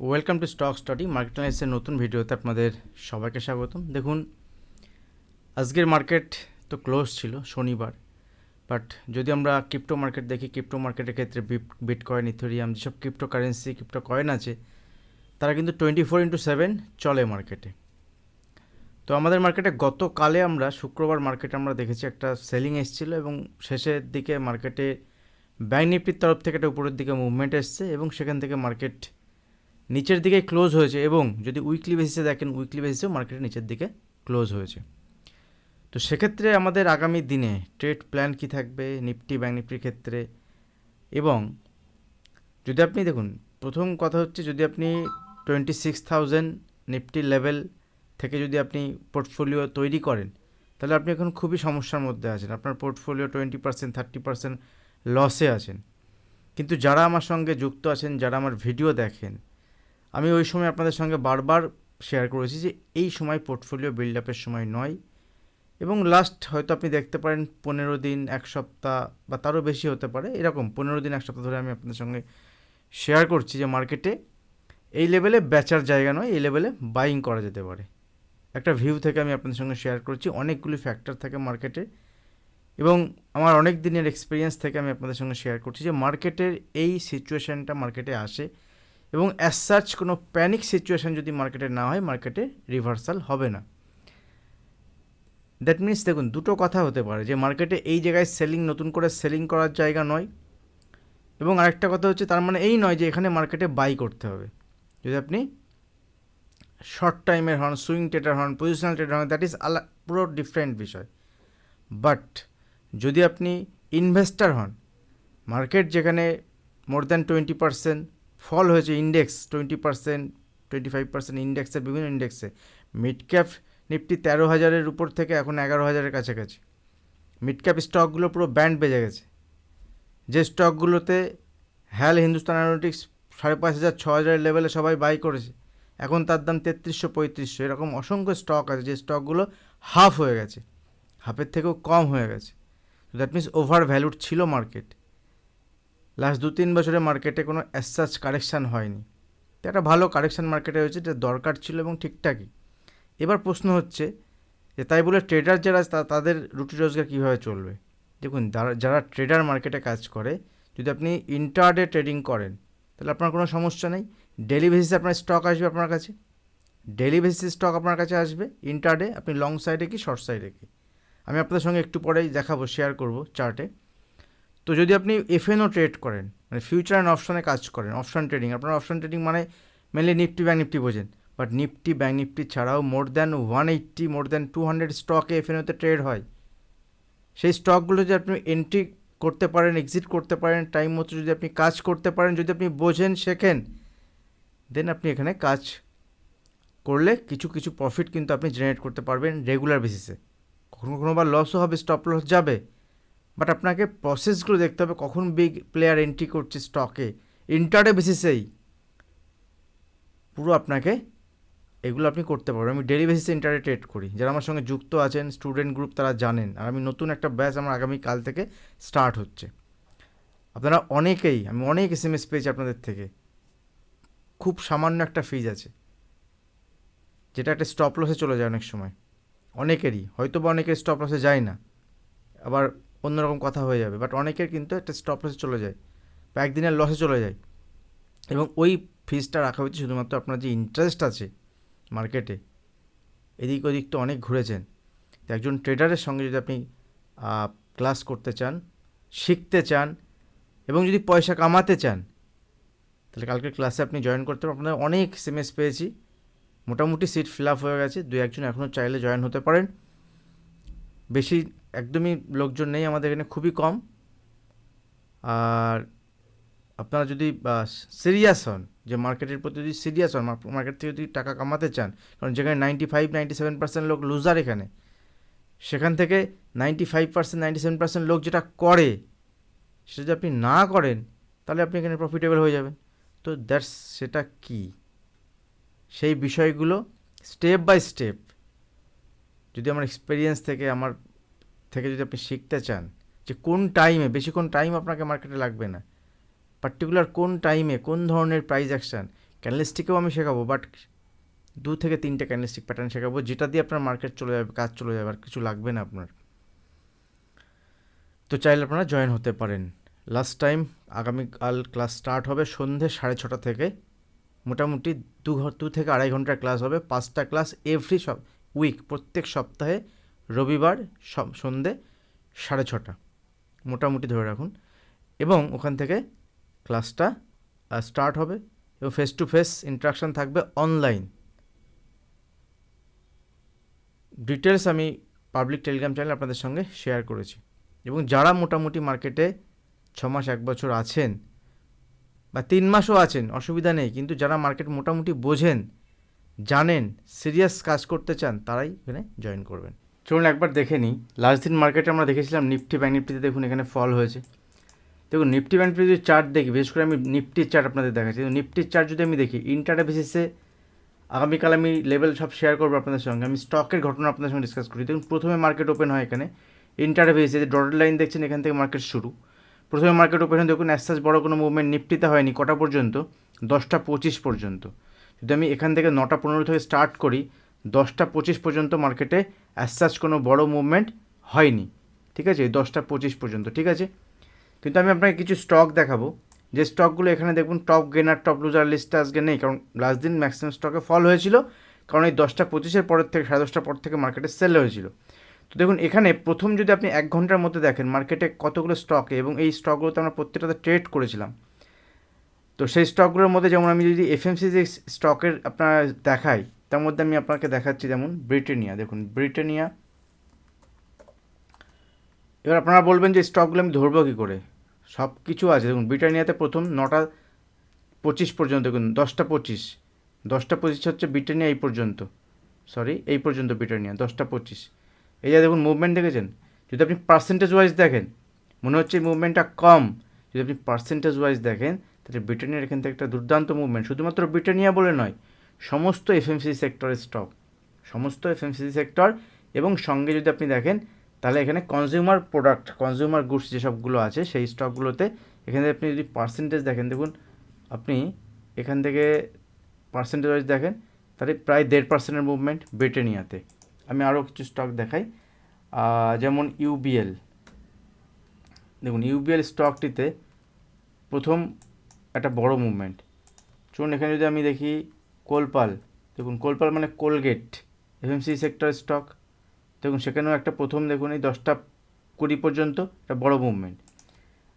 Welcome to stock study market অ্যানালিসিসের নতুন ভিডিওতে আপনাদের সবাইকে স্বাগতম। দেখুন, আজকের মার্কেট তো ক্লোজ ছিল শনিবার বাট যদি আমরা ক্রিপ্টো মার্কেট দেখি ক্রিপ্টো মার্কেটের ক্ষেত্রে বিট কয়েন ইথেরিয়াম যেসব ক্রিপ্টো কারেন্সি ক্রিপ্টো কয়েন আছে, তারা কিন্তু টোয়েন্টি ফোর ইন্টু সেভেন চলে মার্কেটে তো আমাদের মার্কেটে গতকালে আমরা, শুক্রবার মার্কেটে আমরা দেখেছি একটা সেলিং এসেছিল এবং শেষের দিকে মার্কেটে ব্যাঙ্ক নিফটির তরফ থেকে একটা উপরের দিকে মুভমেন্ট এসছে এবং সেখান থেকে মার্কেট নিচের দিকে ক্লোজ হয়েছে এবং যদি উইকলি বেসিসে দেখেন উইকলি বেসিসেও মার্কেট নিচের দিকে ক্লোজ হয়েছে। তো সেক্ষেত্রে আমাদের আগামী দিনে ট্রেড প্ল্যান কি থাকবে নিফটি ব্যাঙ্ক নিফটির ক্ষেত্রে? এবং যদি আপনি দেখুন, প্রথম কথা হচ্ছে যদি আপনি twenty six thousand Nifty level থেকে যদি আপনি পোর্টফোলিও তৈরি করেন, তাহলে আপনি এখন খুবই সমস্যার মধ্যে আছেন। আপনার portfolio twenty percent thirty percent লসে আছেন। কিন্তু যারা আমার সঙ্গে যুক্ত আছেন, যারা আমার ভিডিও দেখেন আমি ওই সময় আপনাদের সঙ্গে বারবার শেয়ার করেছি যে এই সময় পোর্টফোলিও বিল্ড আপের সময় নয় এবং লাস্ট হয়তো আপনি দেখতে পারেন পনেরো দিন, এক সপ্তাহ বা তারও বেশি হতে পারে। এরকম পনেরো দিন, এক সপ্তাহ ধরে আমি আপনাদের সঙ্গে শেয়ার করছি যে মার্কেটে এই লেভেলে বেচার জায়গা নয়, এই লেভেলে বাইং করা যেতে পারে। একটা ভিউ থেকে আমি আপনাদের সঙ্গে শেয়ার করছি, অনেকগুলি ফ্যাক্টর থাকে মার্কেটে এবং আমার অনেক দিনের এক্সপিরিয়েন্স থেকে আমি আপনাদের সঙ্গে শেয়ার করছি যে মার্কেটের এই সিচুয়েশানটা মার্কেটে আসে এবং অ্যাজ সার্চ কোনো প্যানিক সিচুয়েশান যদি মার্কেটে না হয় মার্কেটে রিভার্সাল হবে না। দ্যাট মিনস দেখুন, দুটো কথা হতে পারে যে মার্কেটে এই জায়গায় সেলিং নতুন করে সেলিং করার জায়গা নয়। এবং আরেকটা কথা হচ্ছে তার মানে এই নয় যে এখানে মার্কেটে বাই করতে হবে। যদি আপনি শর্ট টাইমের হন সুইং ট্রেডার হন পজিশনাল ট্রেডার হন দ্যাট ইজ আলা, পুরো ডিফারেন্ট বিষয়। বাট যদি আপনি ইনভেস্টার হন মার্কেট যেখানে more than twenty percent fall হয়েছে index twenty percent twenty five percent ইন্ডেক্সের বিভিন্ন ইন্ডেক্সে মিড ক্যাপ নিফটি তেরো হাজারের উপর থেকে এখন এগারো হাজারের কাছাকাছি। মিড ক্যাপ স্টকগুলো পুরো ব্যান্ড বেজে গেছে। যে স্টকগুলোতে হ্যাল হিন্দুস্তান অ্যারোনটিক্স সাড়ে পাঁচ হাজার, ছ হাজারের লেভেলে সবাই বাই করেছে, এখন তার দাম তেত্রিশশো পঁয়ত্রিশশো। এরকম অসংখ্য স্টক আছে যে স্টকগুলো হাফ হয়ে গেছে হাফের থেকেও কম হয়ে গেছে। দ্যাট মিনস ওভার ভ্যালুড ছিল মার্কেট লাস্ট দু তিন বছরে মার্কেটে কোনো অ্যাসাচ কারেকশান হয়নি। তো একটা ভালো কারেকশান মার্কেটে হয়েছে যেটা দরকার ছিল এবং ঠিকঠাকই। এবার প্রশ্ন হচ্ছে যে, তাই বলে ট্রেডার যারা তাদের রুটি রোজগার কীভাবে চলবে? দেখুন, যারা ট্রেডার মার্কেটে কাজ করে, যদি আপনি ইন্টারডে ট্রেডিং করেন, তাহলে আপনার কোনো সমস্যা নেই। ডেলি বেসিসে আপনার স্টক আসবে আপনার কাছে। ডেলি বেসিসে স্টক আপনার কাছে আসবে ইন্টারডে আপনি লং সাইডে কি শর্ট সাইডে কি? আমি আপনাদের সঙ্গে একটু পরেই দেখাবো শেয়ার করব চার্টে তো যদি আপনি এফএনও ট্রেড করেন মানে ফিউচার অ্যান্ড অপশনে কাজ করেন অপশন ট্রেডিং আপনার অপশন ট্রেডিং মানে মেনলি নিফটি ব্যাঙ্ক নিফটি বোঝেন বাট নিফটি ব্যাঙ্ক নিফটি ছাড়াও more than one eighty more than two hundred স্টকে এফএনওতে ট্রেড হয়। সেই স্টকগুলো যদি আপনি এন্ট্রি করতে পারেন এক্সিট করতে পারেন টাইম মতো যদি আপনি কাজ করতে পারেন, যদি আপনি বোঝেন, শেখেন দেন আপনি এখানে কাজ করলে কিছু কিছু প্রফিট কিন্তু আপনি জেনারেট করতে পারবেন রেগুলার বেসিসে কখনো কখনো বা লসও হবে স্টপ লস যাবে। বাট আপনাকে প্রসেসগুলো দেখতে হবে কখন বিগ প্লেয়ার এন্ট্রি করছে স্টকে ইন্টারডে বেসিসেই পুরো আপনাকে এগুলো আপনি করতে পারবেন। আমি ডেলি বেসিসে ইন্টারডে ট্রেড করি। যারা আমার সঙ্গে যুক্ত আছেন স্টুডেন্ট গ্রুপ তারা জানেন। আর আমি নতুন একটা ব্যাচ আমার আগামী কাল থেকে স্টার্ট হচ্ছে। আপনারা অনেকেই, আমি অনেক এস এম এস পেয়েছি আপনাদের থেকে। খুব সামান্য একটা ফিজ আছে। যেটা একটা স্টপ লসে চলে যায় অনেক সময়। অনেকেরই। হয়তো বা অনেকের স্টপ লসে যায় না। আবার অন্যরকম কথা হয়ে যাবে। বাট অনেকের কিন্তু একটা স্টপ লসে চলে যায়। বা একদিনের লসে চলে যায়। এবং ওই ফিজটা রাখা হয়েছে শুধুমাত্র আপনার যে ইন্টারেস্ট আছে মার্কেটে এদিক ওদিক তো অনেক ঘুরেছেন। তো একজন ট্রেডারের সঙ্গে যদি আপনি ক্লাস করতে চান, শিখতে চান, এবং যদি পয়সা কামাতে চান, তাহলে কালকের ক্লাসে আপনি জয়েন করতে পারেন। আপনাদের অনেক সিমেস পেয়েছি। মোটামুটি সিট ফিল আপ হয়ে গেছে। দু একজন এখনও চাইলে জয়েন হতে পারেন। বেশি একদমই লোকজন নেই আমাদের এখানে, খুবই কম। আর আপনারা যদি সিরিয়াস হন, যে মার্কেটের প্রতি যদি সিরিয়াস হন মার্কেট থেকে যদি টাকা কামাতে চান, কারণ যেখানে ninety five ninety seven percent লোক লুজার এখানে, সেখান থেকে ninety five percent ninety seven percent লোক যেটা করে, সেটা যদি আপনি না করেন, তাহলে আপনি এখানে প্রফিটেবল হয়ে যাবেন। তো দ্যাটস সেটা কী? সেই বিষয়গুলো স্টেপ বাই স্টেপ যদি আমার এক্সপিরিয়েন্স থেকে, আমার থেকে যদি আপনি শিখতে চান যে কোন টাইমে বেশিক্ষণ টাইম আপনাকে মার্কেটে লাগবে না পার্টিকুলার কোন টাইমে কোন ধরনের প্রাইস অ্যাকশান ক্যান্ডেলস্টিকেও আমি শেখাবো বাট দু থেকে তিনটে ক্যান্ডেলস্টিক প্যাটার্ন শেখাবো, যেটা দিয়ে আপনার মার্কেট চলে যাবে, কাজ চলে যাবে, আর কিছু লাগবে না আপনার। তো চাইলে আপনারা জয়েন হতে পারেন। লাস্ট টাইম আগামীকাল ক্লাস স্টার্ট হবে সন্ধে সাড়ে ছটা থেকে। মোটামুটি দু দু থেকে আড়াই ঘণ্টার ক্লাস হবে। পাঁচটা ক্লাস এভরি সব উইক প্রত্যেক সপ্তাহে রবিবার সন্ধে সাড়ে ছটা। মোটামুটি ধরে রাখুন। এবং ওখান থেকে ক্লাসটা স্টার্ট হবে এবং ফেস টু ফেস ইন্টারাকশান থাকবে অনলাইন ডিটেলস আমি পাবলিক টেলিগ্রাম চ্যানেল আপনাদের সঙ্গে শেয়ার করেছি। এবং যারা মোটামুটি মার্কেটে ছ মাস এক বছর আছেন বা তিন মাসও আছেন, অসুবিধা নেই। কিন্তু যারা মার্কেট মোটামুটি বোঝেন, জানেন সিরিয়াস কাজ করতে চান, তারাই এখানে জয়েন করবেন। চলুন একবার দেখে নিই। লাস্ট দিন মার্কেটে আমরা দেখেছিলাম নিফটি ব্যাঙ্ক নিফটিতে দেখুন এখানে ফল হয়েছে। দেখুন নিফটি ব্যাঙ্ক যদি চার্ট দেখি, বিশেষ করে আমি নিফটির চার্ট আপনাদের দেখাচ্ছি। তো নিফটির চার্ট যদি আমি দেখি ইন্টারডে বেসিসে আগামীকাল আমি লেভেল সব শেয়ার করব আপনাদের সঙ্গে। আমি স্টকের ঘটনা আপনাদের সঙ্গে ডিসকাস করি। দেখুন, প্রথমে মার্কেট ওপেন হয় এখানে। ইন্টারডে বেসিসে যে ডটেড লাইন দেখছেন, এখান থেকে মার্কেট শুরু। প্রথমে মার্কেট ওপেন হয়, দেখুন অ্যাসাজ বড় কোনো মুভমেন্ট নিফটিতে হয়নি, কটা পর্যন্ত? দশটা পঁচিশ পর্যন্ত। যদি আমি এখান থেকে নটা পনেরো থেকে স্টার্ট করি দশটা পঁচিশ পর্যন্ত মার্কেটে অ্যাসাজ কোনো বড় মুভমেন্ট হয়নি। ঠিক আছে? দশটা পঁচিশ পর্যন্ত, ঠিক আছে? কিন্তু আমি আপনাকে কিছু স্টক দেখাবো। যে স্টকগুলো এখানে দেখুন টপ গেনার টপ লুজার লিস্টে আজকে নেই। কারণ লাস্ট দিন ম্যাক্সিমাম স্টকে ফল হয়েছিল। কারণ এই দশটা পঁচিশের পরের থেকে, সাড়ে দশটার পর থেকে মার্কেটে সেল হয়েছিল। তো দেখুন, এখানে প্রথম যদি আপনি এক ঘণ্টার মধ্যে দেখেন মার্কেটে কতগুলো স্টকে এবং এই স্টকগুলোতে আমরা প্রত্যেকটাতে ট্রেড করেছিলাম। তো সেই স্টকগুলোর মধ্যে যেমন আমি যদি এফএমসি যে স্টকের আপনার দেখাই তার মধ্যে আমি আপনাকে দেখাচ্ছি যেমন ব্রিটেনিয়া। দেখুন, ব্রিটেনিয়া। এবার আপনারা বলবেন যে স্টকগুলো আমি ধরবো কী করে? সব কিছু আছে। দেখুন, ব্রিটানিয়াতে প্রথম নটা পঁচিশ পর্যন্ত, দেখুন, দশটা পঁচিশ। দশটা পঁচিশ হচ্ছে ব্রিটানিয়া এই পর্যন্ত। সরি এই পর্যন্ত ব্রিটানিয়া, দশটা পঁচিশ। এই যে দেখুন মুভমেন্ট দেখেছেন? যদি আপনি পার্সেন্টেজ ওয়াইজ দেখেন, মনে হচ্ছে মুভমেন্টটা কম। যদি আপনি পার্সেন্টেজ ওয়াইজ দেখেন, তাহলে ব্রিটানিয়ার এখান থেকে একটা দুর্দান্ত মুভমেন্ট শুধুমাত্র ব্রিটানিয়া বলে নয় সমস্ত এফএমসি সেক্টরের স্টক সমস্ত এফএমসি সেক্টর এবং সঙ্গে যদি আপনি দেখেন, তাহলে এখানে কনজিউমার প্রোডাক্ট কনজিউমার গুডস যেসবগুলো আছে, সেই স্টকগুলোতে এখানে আপনি যদি পার্সেন্টেজ দেখেন, দেখুন, আপনি এখান থেকে পার্সেন্টেজ ওয়াইজ দেখেন, তাহলে প্রায় দেড় পার্সেন্টের মুভমেন্ট ব্রিটেনিয়াতে। আমি আরও কিছু স্টক দেখাই। যেমন ইউবিএল দেখুন ইউবিএল স্টকটিতে প্রথম একটা বড় মুভমেন্ট চলুন, এখানে যদি আমি দেখি কোলপাল। দেখুন, কোলপাল মানে কোলগেট, এফএমসি সেক্টর স্টক। দেখুন, সেখানেও একটা প্রথম, দেখুন, এই দশটা কুড়ি পর্যন্ত একটা বড় মুভমেন্ট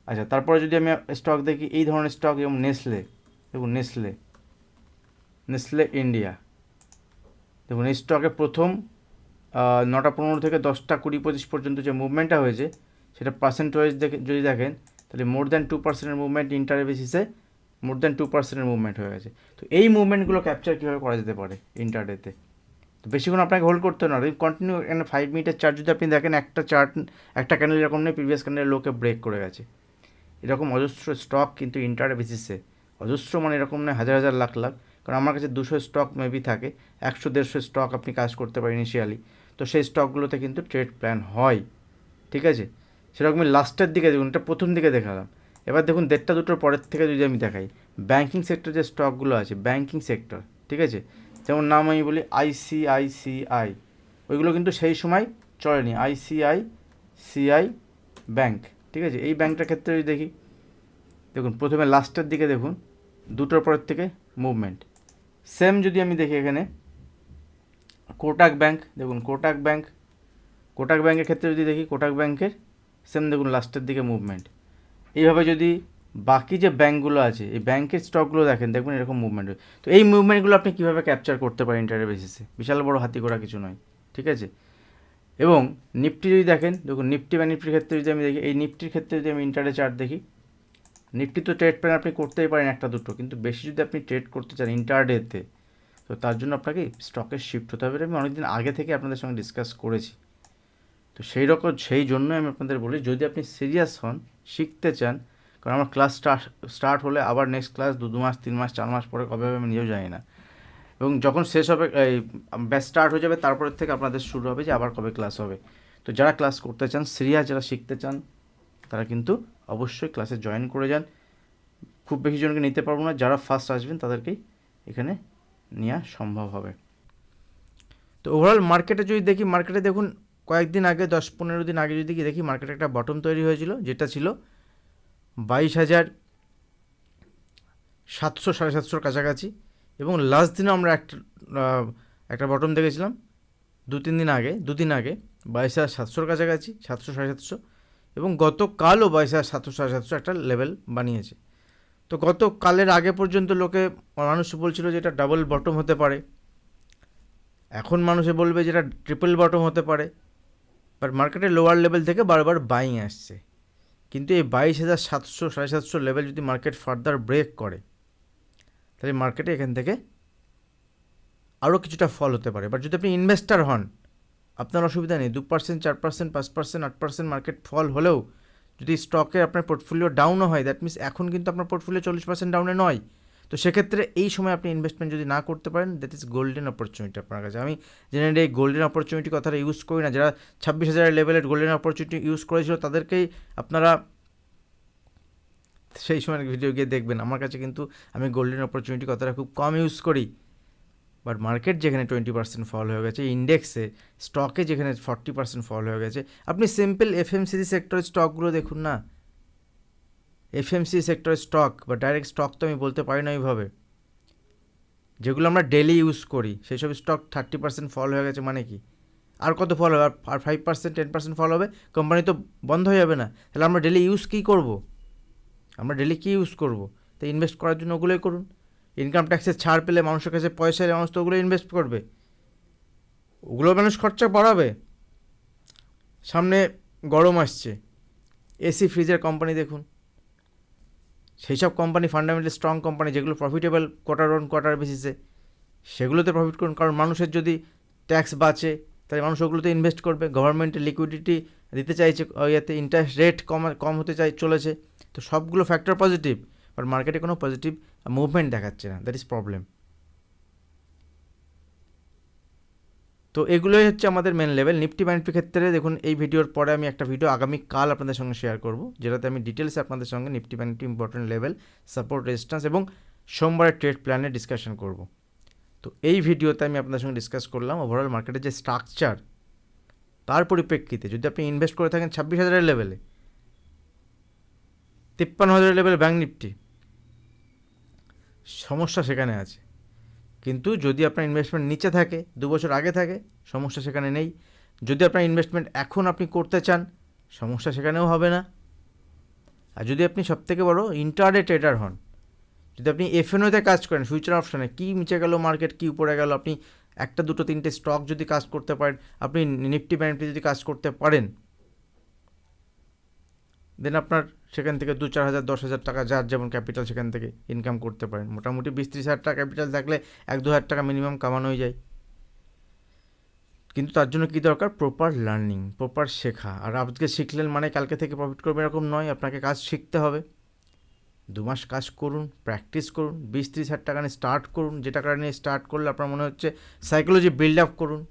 আচ্ছা তারপরে যদি আমি স্টক দেখি, এই ধরনের স্টক যেমন নেসলে দেখুন নেসলে নেসলে ইন্ডিয়া দেখুন, এই স্টকে প্রথম নটা পনেরো থেকে দশটা কুড়ি পঁচিশ পর্যন্ত যে মুভমেন্টটা হয়েছে, সেটা পার্সেন্ট ওয়াইজ দেখে, যদি দেখেন, তাহলে মোর দ্যান টু পার্সেন্টের মুভমেন্ট ইন্টারে বেসিসে মোর দ্যান টু পার্সেন্টের মুভমেন্ট হয়ে গেছে। তো এই মুভমেন্টগুলো ক্যাপচার কীভাবে করা যেতে পারে ইন্টারডেতে তো? বেশিক্ষণ আপনাকে হোল্ড করতে হবে না। কন্টিনিউ এখানে ফাইভ মিনিটের চার্ট যদি আপনি দেখেন একটা চার্ট একটা ক্যান্ডেল এরকম নেই প্রিভিয়াস ক্যান্ডেল লোকে ব্রেক করে গেছে। এরকম অজস্র স্টক কিন্তু ইন্টারে বেসিসে অজস্র মানে এরকম নয়, হাজার হাজার লাখ লাখ। কারণ আমার কাছে দুশো স্টক মেবি থাকে, একশো, দেড়শো স্টক আপনি কাজ করতে পারেন ইনিশিয়ালি তো সেই স্টকগুলোতে কিন্তু ট্রেড প্ল্যান হয়। ঠিক আছে? সেরকমই লাস্টের দিকে দেখুন, এটা প্রথম দিকে দেখালাম। এবার দেখুন দেড়টা দুটোর পরের থেকে যদি আমি দেখাই ব্যাঙ্কিং সেক্টর যে স্টকগুলো আছে ব্যাঙ্কিং সেক্টর ঠিক আছে? যেমন নাম আমি বলি আইসিআইসিআই ওইগুলো কিন্তু সেই সময় চলেনি আইসিআই সিআই ব্যাংক ঠিক আছে? এই ব্যাংকটার ক্ষেত্রে যদি দেখি, দেখুন প্রথমে লাস্টের দিকে দেখুন, দুটোর পরের থেকে মুভমেন্ট সেম যদি আমি দেখি এখানে কোটাক ব্যাংক দেখুন কোটাক ব্যাংক কোটাক ব্যাংকের ক্ষেত্রে যদি দেখি কোটাক ব্যাংকের সেম দেখুন লাস্টের দিকে মুভমেন্ট এইভাবে যদি বাকি যে ব্যাঙ্কগুলো আছে, এই ব্যাংকের স্টকগুলো দেখেন, দেখবেন এরকম মুভমেন্ট তো এই মুভমেন্টগুলো আপনি কীভাবে ক্যাপচার করতে পারেন ইন্টারের বেসিসে বিশাল বড় হাতি করা কিছু নয়, ঠিক আছে? এবং নিফটি যদি দেখেন, দেখুন নিফটি বা নিফটির ক্ষেত্রে যদি আমি দেখি, এই নিফটির ক্ষেত্রে যদি আমি ইন্টারে চার্ট দেখি নিফটি তো ট্রেড প্ল্যান আপনি করতেই পারেন একটা দুটো, কিন্তু বেশি যদি আপনি ট্রেড করতে চান ইন্টারডেতে তো তার জন্য আপনাকে স্টকে শিফট হতে হবে। আমি অনেকদিন আগে থেকে আপনাদের সঙ্গে ডিসকাস করেছি। তো সেই রকম, সেই জন্যই আমি আপনাদের বলি, যদি আপনি সিরিয়াস হন শিখতে চান, কারণ আমার ক্লাস স্টার্ট স্টার্ট হলে আবার নেক্সট ক্লাস দু দু মাস, তিন মাস, চার মাস পরে কবে হবে আমি নিজেও জানি না। এবং যখন শেষ হবে, এই ব্যাচ স্টার্ট হয়ে যাবে, তারপরের থেকে আপনাদের শুরু হবে যে আবার কবে ক্লাস হবে। তো যারা ক্লাস করতে চান সিরিয়াস যারা শিখতে চান, তারা কিন্তু অবশ্যই ক্লাসে জয়েন করে যান। খুব বেশি জনকে নিতে পারব না, যারা ফার্স্ট আসবেন, তাদেরকেই এখানে নেওয়া সম্ভব হবে। তো ওভারঅল মার্কেটে যদি দেখি মার্কেটে দেখুন কয়েকদিন আগে, দশ পনেরো দিন আগে যদি দেখি মার্কেটে একটা বটম তৈরি হয়েছিল, যেটা ছিল বাইশ হাজার সাতশো, সাড়ে সাতশোর কাছাকাছি। এবং লাস্ট দিনও আমরা একটা একটা বটম দেখেছিলাম, দু তিন দিন আগে, দু দিন আগে বাইশ হাজার সাতশোর কাছাকাছি, সাতশো, সাড়ে সাতশো। এবং গতকালও বাইশ হাজার সাতশো, সাড়ে সাতশো একটা লেভেল বানিয়েছে। তো গতকালের আগে পর্যন্ত লোকে, মানুষ বলছিল যে এটা ডাবল বটম হতে পারে। এখন মানুষে বলবে যেটা ট্রিপল বটম হতে পারে। বাট মার্কেটের লোয়ার লেভেল থেকে বারবার বাইং আসছে। কিন্তু এই বাইশ হাজার সাতশো, সাড়ে সাতশো লেভেল যদি মার্কেট ফার্দার ব্রেক করে, তাহলে মার্কেটে এখান থেকে আরও কিছুটা ফল হতে পারে। বাট যদি আপনি ইনভেস্টার হন, আপনার অসুবিধা নেই। দু পার্সেন্ট চার পার্সেন্ট পাঁচ পার্সেন্ট আট পার্সেন্ট মার্কেট ফল হলেও যদি স্টকে আপনার পোর্টফোলিও ডাউনও হয় দ্যাট মিনস এখন কিন্তু আপনার পোর্টফোলিও চল্লিশ পার্সেন্ট ডাউনে নয়। তো সেক্ষেত্রে এই সময় আপনি ইনভেস্টমেন্ট যদি না করতে পারেন দ্যাট ইজ গোল্ডেন অপরচুনিটি আপনার কাছে। আমি জেনারেলি এই গোল্ডেন অপরচুনিটি কথাটা ইউজ করি না। যারা ছাব্বিশ হাজারের লেভেলের গোল্ডেন অপরচুনিটি ইউজ করেছিল, তাদেরকেই আপনারা সেই সময় ভিডিও গিয়ে দেখবেন। আমার কাছে কিন্তু আমি গোল্ডেন অপরচুনিটি কথাটা খুব কম ইউজ করি। বাট মার্কেট যেখানে টোয়েন্টি পার্সেন্ট ফল হয়ে গেছে ইন্ডেক্সে স্টকে যেখানে ফর্টি পার্সেন্ট ফল হয়ে গেছে, আপনি সিম্পল এফএমসিজি সেক্টরের স্টকগুলো দেখুন না। এফএমসি সেক্টরের স্টক বা ডাইরেক্ট স্টক তো আমি বলতে পারি না ওইভাবে। যেগুলো আমরা ডেলি ইউজ করি সেই সব স্টক থার্টি পার্সেন্ট ফল হয়ে গেছে মানে কি? আর কত ফল হবে? আর five percent ten percent fall হবে? কোম্পানি তো বন্ধ হয়ে যাবে না। তাহলে আমরা ডেলি ইউজ কী করব? আমরা ডেলি কী ইউজ করব? তো ইনভেস্ট করার জন্য ওগুলোই করুন। ইনকাম ট্যাক্সের ছাড় পেলে মানুষের কাছে পয়সা এলে মানুষ তো ওগুলো ইনভেস্ট করবে। ওগুলো মানুষ খরচা বাড়াবে। সামনে গরম আসছে। এসি ফ্রিজের কোম্পানি দেখুন। সেই সব কোম্পানি ফান্ডামেন্টাল স্ট্রং কোম্পানি যেগুলো প্রফিটেবল কোয়ার্টার অন কোয়ার্টার বেসিসে সেগুলোতে প্রফিট করুন। কারণ মানুষের যদি ট্যাক্স বাঁচে, তাহলে মানুষ ওগুলোতে ইনভেস্ট করবে। গভর্নমেন্টের লিকুইডিটি দিতে চাইছে ইয়াতে ইন্টারেস্ট রেট কম কম হতে চাই, চলেছে। তো সবগুলো ফ্যাক্টর পজিটিভ বাট মার্কেটে কোনো পজিটিভ মুভমেন্ট দেখাচ্ছে না। দ্যাট ইজ প্রবলেম তো এগুলোই হচ্ছে আমাদের মেন লেভেল নিফটি ব্যানিফটির ক্ষেত্রে দেখুন, এই ভিডিওর পরে আমি একটা ভিডিও আগামী কাল আপনাদের সঙ্গে শেয়ার করব, যেটাতে আমি ডিটেলসে আপনাদের সঙ্গে Nifty bank Nifty important level support resistance এবং সোমবারের ট্রেড প্ল্যানে ডিসকাশন করব। তো এই ভিডিওতে আমি আপনাদের সঙ্গে ডিসকাস করলাম ওভারঅল মার্কেটের যে স্ট্রাকচার তার পরিপ্রেক্ষিতে যদি আপনি ইনভেস্ট করে থাকেন ছাব্বিশ হাজারের লেভেলে তিপ্পান্ন হাজারের লেভেলে ব্যাঙ্ক নিফটি সমস্যা সেখানে আছে। কিন্তু যদি আপনার ইনভেস্টমেন্ট নিচে থাকে, দু বছর আগে থাকে, সমস্যা সেখানে নেই। যদি আপনার ইনভেস্টমেন্ট এখন আপনি করতে চান, সমস্যা সেখানেও হবে না। আর যদি আপনি সবথেকে বড় ইন্টারডে ট্রেডার হন, যদি আপনি এফএনওতে কাজ করেন ফিউচার অপশানে কী নিচে গেল মার্কেট কী উপরে গেল, আপনি একটা, দুটো, তিনটে স্টক যদি কাজ করতে পারেন, আপনি নিফটি ব্যানিফটি যদি কাজ করতে পারেন দেন আপনার সেখান থেকে দু চার হাজার, দশ হাজার টাকা যার যেমন ক্যাপিটাল সেখান থেকে ইনকাম করতে পারেন। মোটামুটি বিশ ত্রিশ হাজার টাকা ক্যাপিটাল থাকলে এক দু হাজার টাকা মিনিমাম কামানোই যায়। কিন্তু তার জন্য কী দরকার? প্রপার লার্নিং প্রপার শেখা। আর আজকে শিখলেন মানে কালকে থেকে প্রফিট করবে এরকম নয়, আপনাকে কাজ শিখতে হবে। দু মাস কাজ করুন প্র্যাকটিস করুন, বিশ ত্রিশ হাজার টাকা নিয়ে স্টার্ট করুন। যে টাকা নিয়ে স্টার্ট করলে আপনার মনে হচ্ছে সাইকোলজি বিল্ড আপ করুন।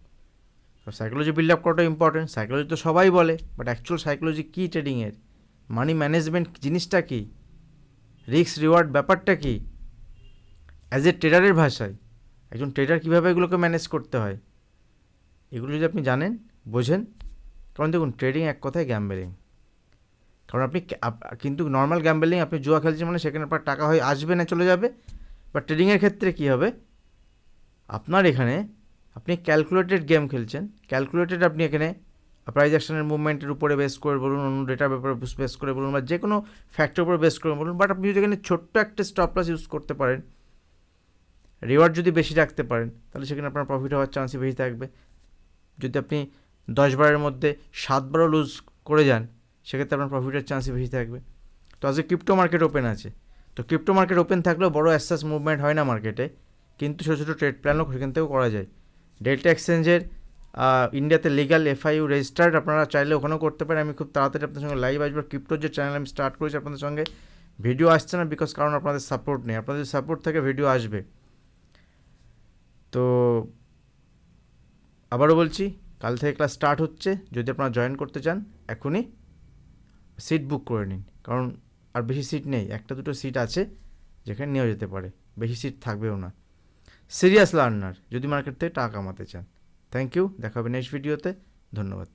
সাইকোলজি বিল্ড আপ করাটা ইম্পর্টেন্ট সাইকোলজি তো সবাই বলে বাট অ্যাকচুয়াল সাইকোলজি কী ট্রেডিংয়ের মানি ম্যানেজমেন্ট জিনিসটা কী? রিস্ক রিওয়ার্ড ব্যাপারটা কী? অ্যাজ এ ট্রেডারের ভাষায়, একজন ট্রেডার কীভাবে এগুলোকে ম্যানেজ করতে হয়? এগুলো যদি আপনি জানেন, বোঝেন, কারণ দেখুন ট্রেডিং এক কথায় গ্যাম্বেলিং কারণ আপনি কিন্তু নর্মাল গ্যাম্বেলিং আপনি জুয়া খেলছেন মানে সেখানে আপনার টাকা হয় আসবে না, চলে যাবে। বা ট্রেডিংয়ের ক্ষেত্রে কী হবে? আপনার এখানে আপনি ক্যালকুলেটেড গেম খেলছেন। ক্যালকুলেটেড আপনি এখানে প্রাইজ অ্যাকশনের মুভমেন্টের উপরে বেস করে বলুন, অন্য ডেটার ব্যাপারে বেস করে বলুন বা যে কোনো ফ্যাক্টর উপরে বেস করে বলুন বাট আপনি যদি এখানে ছোট্ট একটা স্টপ লস ইউজ করতে পারেন রিওয়ার্ড যদি বেশি রাখতে পারেন, তাহলে সেখানে আপনার প্রফিট হওয়ার চান্সই বেশি থাকবে। যদি আপনি দশ বারের মধ্যে সাতবারও লুজ করে যান, সেক্ষেত্রে আপনার প্রফিটের চান্সই বেশি থাকবে। তো আজকে ক্রিপ্টো মার্কেট ওপেন আছে। তো ক্রিপ্টো মার্কেট ওপেন থাকলেও বড় অ্যাসাস মুভমেন্ট হয় না মার্কেটে কিন্তু ছোটো ছোটো ট্রেড প্ল্যানও সেখান থেকেও করা যায়। ডেল্টা এক্সচেঞ্জের ইন্ডিয়াতে লিগাল এফআইউ রেজিস্টার্ড আপনারা চাইলে ওখানেও করতে পারেন। আমি খুব তাড়াতাড়ি আপনাদের সঙ্গে লাইভ আসব। ক্রিপ্টোর যে চ্যানেল আমি স্টার্ট করেছি আপনাদের সঙ্গে ভিডিও আসছে না বিকজ কারণ আপনাদের সাপোর্ট নেই। আপনাদের সাপোর্ট থেকে ভিডিও আসবে। তো আবারও বলছি, কাল থেকে ক্লাস স্টার্ট হচ্ছে। যদি আপনারা জয়েন করতে চান, এখনই সিট বুক করে নিন। কারণ আর বেশি সিট নেই। একটা, দুটো সিট আছে যেখানে নেওয়া যেতে পারে। বেশি সিট থাকবেও না। সিরিয়াস লার্নার যদি মার্কেট থেকে টাকা কামাতে চান। থ্যাংক ইউ দেখা হবে নেক্সট ভিডিওতে ধন্যবাদ।